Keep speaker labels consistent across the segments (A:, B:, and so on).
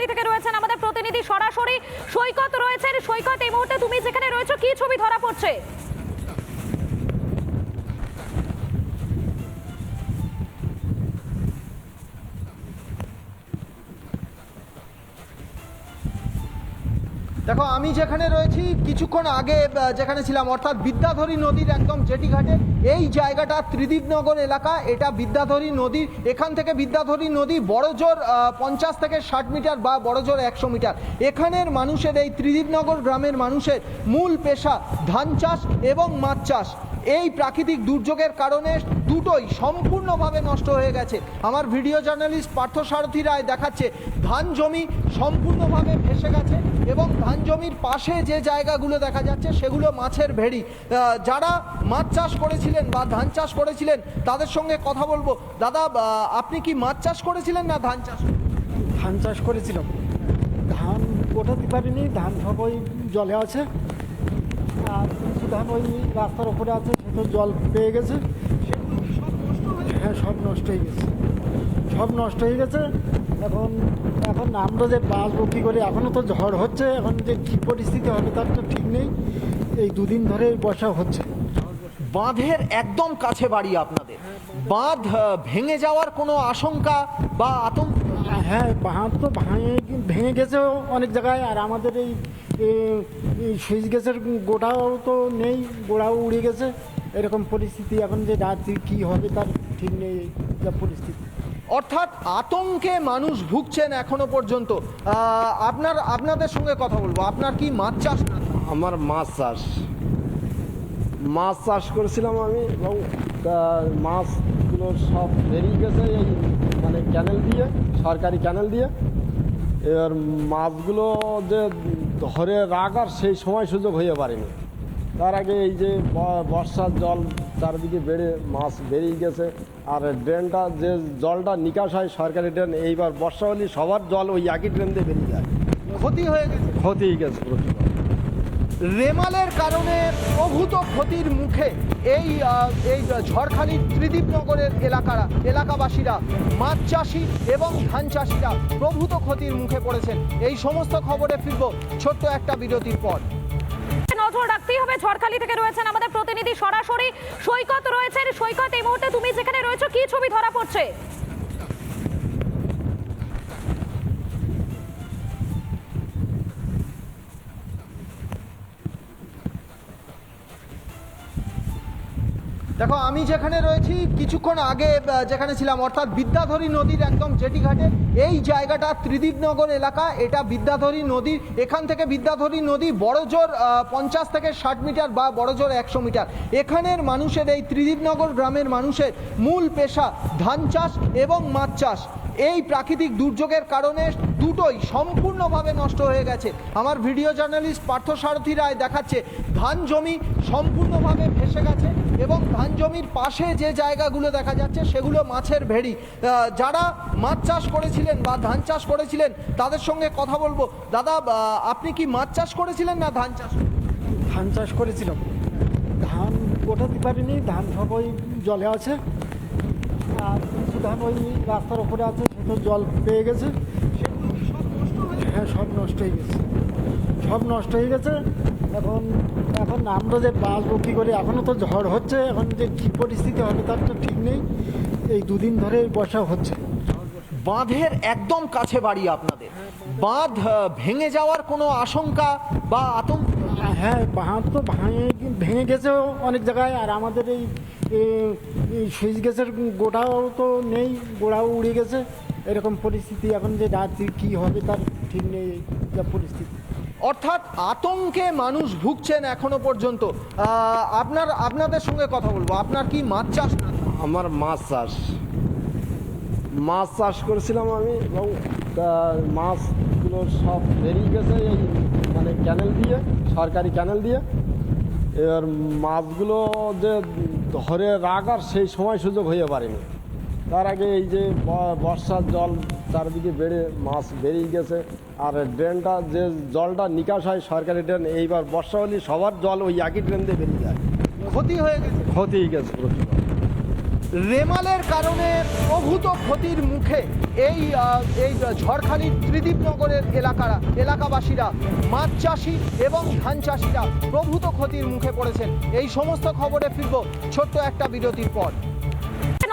A: ঝড়খালি থেকে রয়েছেন আমাদের প্রতিনিধি সরাসরি সৈকত রয়েছেন। সৈকত এই মুহূর্তে তুমি যেখানে রয়েছো, কি ছবি ধরা পড়ছে?
B: দেখো, আমি যেখানে রয়েছি, কিছুক্ষণ আগে যেখানে ছিলাম, অর্থাৎ বিদ্যাধরী নদীর একদম জেটিঘাটে, এই জায়গাটা ত্রিদীপনগর এলাকা, এটা বিদ্যাধরী নদী এখান থেকে বিদ্যাধরী নদী বড়জোর পঞ্চাশ থেকে ষাট মিটার বা বড়জোর একশো মিটার। এখানের মানুষের, এই ত্রিদীপনগর গ্রামের মানুষের মূল পেশা ধান চাষ এবং মাছ চাষ। এই প্রাকৃতিক দুর্যোগের কারণে দুটোই সম্পূর্ণভাবে নষ্ট হয়ে গেছে। আমার ভিডিও জার্নালিস্ট পার্থসারথী রায় দেখাচ্ছে, ধান জমি সম্পূর্ণভাবে ভেসে গেছে এবং ধান জমির পাশে যে জায়গাগুলো দেখা যাচ্ছে সেগুলো মাছের ভেড়ি। যারা মাছ চাষ করেছিলেন বা ধান চাষ করেছিলেন, তাদের সঙ্গে কথা বলব। দাদা আপনি কি মাছ চাষ করেছিলেন না ধান চাষ
C: ধান চাষ করেছিলাম। ধান ওঠাতে পারিনি, ধান সব ওই জলে আছে। আর কিছু ধান ওই রাস্তার ওপরে আছে সে তো জল পেয়ে গেছে। হ্যাঁ সব নষ্ট হয়ে গেছে। সব নষ্ট হয়ে গেছে। এখন এখন আমরা যে বাঁচবো কী করে এখনও তো ঝড় হচ্ছে। এখন যে কী পরিস্থিতি হবে তার তো ঠিক নেই। এই দুদিন ধরে বর্ষা হচ্ছে।
B: বাঁধের একদম কাছে বাড়ি আপনাদের। বাঁধ ভেঙে যাওয়ার কোনো আশঙ্কা বা আতঙ্ক
C: হ্যাঁ বাঁধ তো ভাঙে ভেঙে গেছেও অনেক জায়গায় আর আমাদের এই সুইচ গ্যাসের গোটাও তো নেই গোড়াও উড়ে গেছে। এরকম পরিস্থিতি এখন যে রাত্রি কী হবে তার ঠিক নেই যা পরিস্থিতি।
B: অর্থাৎ আতঙ্কে মানুষ ভুগছেন এখনও পর্যন্ত। আপনার আপনাদের সঙ্গে কথা বলব। আপনার কি মাছ চাষ না?
D: আমার মাছ চাষ। মাছ চাষ করেছিলাম আমি এবং আহ, মাছগুলো সব বেরিয়ে গেছে এই মানে ক্যানেল দিয়ে সরকারি ক্যানেল দিয়ে। এবার মাছগুলো যে ধরে রাখার সেই সময় সুযোগ হয়ে পারেনি। তার আগে এই যে বর্ষার জল চারদিকে বেড়ে মাছ বেরিয়ে গেছে। আর ড্রেনটা যে জলটা নিকাশ হয় সরকারি ড্রেন এইবার বর্ষা হলে সবার জল ওই একই ড্রেন দিয়ে বেরিয়ে যায়।
B: ক্ষতি হয়ে গেছে।
D: ক্ষতি হয়ে গেছে প্রচুর।
B: রেমালের কারণে প্রভূত ক্ষতির মুখে এই এই ঝড়খালি ত্রিদীপনগরের এলাকারা এলাকাবাসীরা, মাছ চাষি এবং ধান চাষিরা প্রভূত ক্ষতির মুখে পড়েছেন। এই সমস্ত খবরে ফিরব ছোট্ট একটা বিরতির পর।
A: নজর রাখতেই হবে, ঝড়খালি থেকে রয়েছেন আমাদের প্রতিনিধি সরাসরি সৈকত রয়েছেন। সৈকত, এই মুহূর্তে তুমি যেখানে রয়েছো, কি ছবি ধরা পড়ছে?
B: দেখো, আমি যেখানে রয়েছি, কিছুক্ষণ আগে যেখানে ছিলাম, অর্থাৎ বিদ্যাধরী নদীর একদম জেটিঘাটে, এই জায়গাটা ত্রিদীপনগর এলাকা, এটা বিদ্যাধরী নদীর, এখান থেকে বিদ্যাধরী নদী বড়জোর পঞ্চাশ থেকে ষাট মিটার বা বড়জোর একশো মিটার। এখানের মানুষের, এই ত্রিদীপনগর গ্রামের মানুষের মূল পেশা ধান চাষ এবং মাছ চাষ। এই প্রাকৃতিক দুর্যোগের কারণে দুটোই সম্পূর্ণভাবে নষ্ট হয়ে গেছে। আমার ভিডিও জার্নালিস্ট পার্থসারথী রায় দেখাচ্ছে, ধান জমি সম্পূর্ণভাবে ভেসে গেছে এবং ধান জমির পাশে যে জায়গাগুলো দেখা যাচ্ছে সেগুলো মাছের ভেড়ি। যারা মাছ চাষ করেছিলেন বা ধান চাষ করেছিলেন, তাদের সঙ্গে কথা বলব। দাদা আপনি কি মাছ চাষ করেছিলেন না ধান চাষ
C: ধান চাষ করেছিলাম। ধান ওঠাতে পারিনি, ধান সব ওই জলে আছে। আর কিছু ধান ওই রাস্তার ওপরে আছে তো জল পেয়ে গেছে। হ্যাঁ সব নষ্ট হয়ে গেছে। সব নষ্ট হয়ে গেছে। এখন এখন আমরা যে বাঁচবো কী করে? এখনও তো ঝড় হচ্ছে। এখন যে কী পরিস্থিতি হবে তার তো ঠিক নেই। এই দুদিন ধরে বর্ষা হচ্ছে।
B: বাঁধের একদম কাছে বাড়ি আপনাদের। বাঁধ ভেঙে যাওয়ার কোনো আশঙ্কা বা আতঙ্ক
C: হ্যাঁ বাঁধ তো ভাঙে ভেঙে গেছেও অনেক জায়গায় আর আমাদের এই সুইচ গ্যাসের গোটাও তো নেই গোড়াও উড়ে গেছে। এরকম পরিস্থিতি এখন যে রাত্রি কী হবে তার ঠিক নেই যা পরিস্থিতি।
B: অর্থাৎ আতঙ্কে মানুষ ভুগছেন এখনও পর্যন্ত। আপনার আপনাদের সঙ্গে কথা বলব। আপনার কি মাছ চাষ
D: আমার মাছ চাষ। মাছ চাষ করেছিলাম আমি এবং আহ, মাছগুলো সব বেরিয়ে গেছে এই মানে ক্যানেল দিয়ে সরকারি ক্যানেল দিয়ে। এবার মাছগুলো যে ধরে রাখার সেই সময় সুযোগ হয়ে পারেনি। তার আগে এই যে বর্ষার জল চারদিকে বেড়ে মাছ বেরিয়ে গেছে আর ড্রেনটা যে জলটা নিকাশ হয় সরকারি ড্রেন এইবার বর্ষা হলে সবার জল ওই একই ড্রেন দিয়ে বেরিয়ে যায়।
B: ক্ষতি হয়ে গেছে।
D: ক্ষতি হয়ে গেছে প্রচুর।
B: রেমালের কারণে প্রভূত ক্ষতির মুখে এই এই ঝড়খালির ত্রিদীপনগরের এলাকারা এলাকাবাসীরা, মাছ চাষি এবং ধান চাষিরা প্রভূত ক্ষতির মুখে পড়েছেন। এই সমস্ত খবরে ফিরব ছোট্ট একটা বিরতির পর।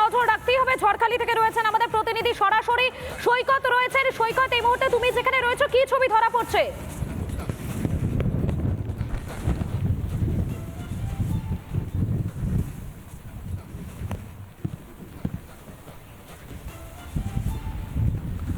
A: নজর রাখতেই হবে, ঝড়খালি থেকে রয়েছেন আমাদের প্রতিনিধি সরাসরি সৈকত রয়েছেন। সৈকত, এই মুহূর্তে তুমি যেখানে রয়েছো, কি ছবি ধরা পড়ছে?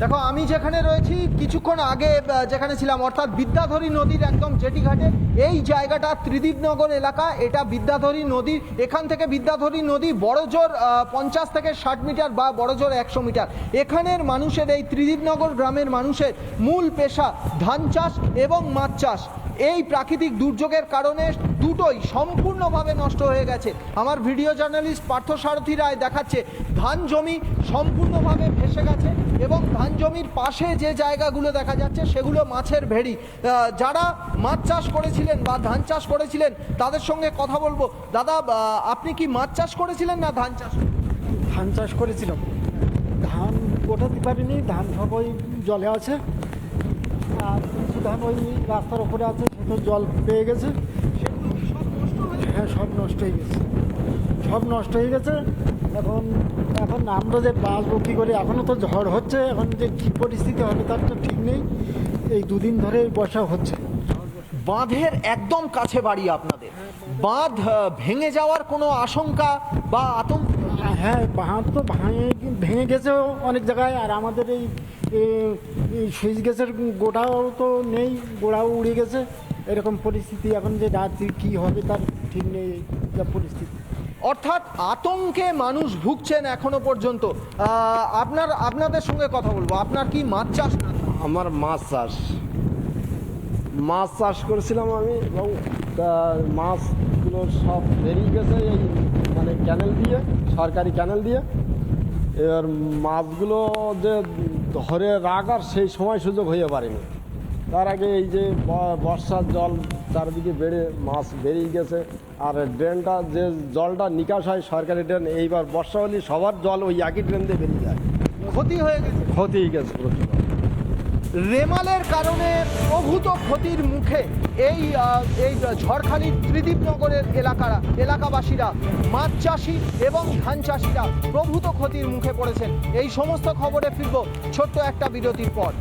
B: দেখো, আমি যেখানে রয়েছি, কিছুক্ষণ আগে যেখানে ছিলাম, অর্থাৎ বিদ্যাধরী নদীর একদম জেটি ঘাটে এই জায়গাটা ত্রিদীপনগর এলাকা, এটা বিদ্যাধরী নদীর এখান থেকে বিদ্যাধরী নদী বড় জোর পঞ্চাশ থেকে ষাট মিটার বা বড় জোর একশো মিটার। এখানের মানুষের, এই ত্রিদীপনগর গ্রামের মানুষের মূল পেশা ধান চাষ এবং মাছ চাষ। এই প্রাকৃতিক দুর্যোগের কারণে দুটোই সম্পূর্ণভাবে নষ্ট হয়ে গেছে। আমার ভিডিও জার্নালিস্ট পার্থ সারথী রায় দেখাচ্ছে, ধান জমি সম্পূর্ণভাবে ভেসে গেছে এবং ধান জমির পাশে যে জায়গাগুলো দেখা যাচ্ছে সেগুলো মাছের ভেড়ি। যারা মাছ চাষ করেছিলেন বা ধান চাষ করেছিলেন, তাদের সঙ্গে কথা বলব। দাদা আপনি কি মাছ চাষ করেছিলেন না ধান চাষ
C: ধান চাষ করেছিলাম। ধান গোটাতে পারিনি ধান সব ওই জলে আছে। আর কিছু ধান ওই রাস্তার ওপরে আছে সে তো জল পেয়ে গেছে। হ্যাঁ সব নষ্ট হয়ে গেছে। সব নষ্ট হয়ে গেছে। এখন এখন আমরা যে বাঁচবো কী করে এখনও তো ঝড় হচ্ছে। এখন যে কী পরিস্থিতি হবে তার তো ঠিক নেই। এই দুদিন ধরে এই বর্ষা হচ্ছে।
B: বাঁধের একদম কাছে বাড়ি আপনাদের। বাঁধ ভেঙে যাওয়ার কোনো আশঙ্কা বা আতঙ্ক?
C: হ্যাঁ বাঁধ তো ভাঙে ভেঙে গেছে অনেক জায়গায়। আর আমাদের এই সুইচ গ্যাসের গোটাও তো নেই গোড়াও উড়ে গেছে। এরকম পরিস্থিতি এখন যে রাত্রি কী হবে তার ঠিক নেই যা পরিস্থিতি।
B: অর্থাৎ আতঙ্কে মানুষ ভুগছেন এখনও পর্যন্ত। আপনার আপনাদের সঙ্গে কথা বলব। আপনার কি মাছ চাষ না?
D: আমার মাছ চাষ। মাছ চাষ করেছিলাম আমি এবং মাছগুলো সব বেরিয়ে গেছে এই মানে ক্যানেল দিয়ে সরকারি ক্যানেল দিয়ে। এবার মাছগুলো যে ধরে রাখার সেই সময় সুযোগ হয়ে পারেনি। তার আগে এই যে বর্ষার জল চারিদিকে বেড়ে মাছ বেরিয়ে গেছে আর ড্রেনটা যে জলটা নিকাশ হয় সরকারি ড্রেন এইবার বর্ষা হলে সবার জল ওই একই ড্রেন দিয়ে বেরিয়ে যায়।
B: ক্ষতি হয়ে গেছে।
D: ক্ষতি হয়ে গেছে প্রচুর।
B: রেমালের কারণে প্রভূত ক্ষতির মুখে এই এই ঝড়খালির ত্রিদীপনগরের এলাকারা এলাকাবাসীরা, মাছ চাষি এবং ধান চাষিরা প্রভূত ক্ষতির মুখে পড়েছেন। এই সমস্ত খবরে ফিরব ছোট্ট একটা বিরতির পর।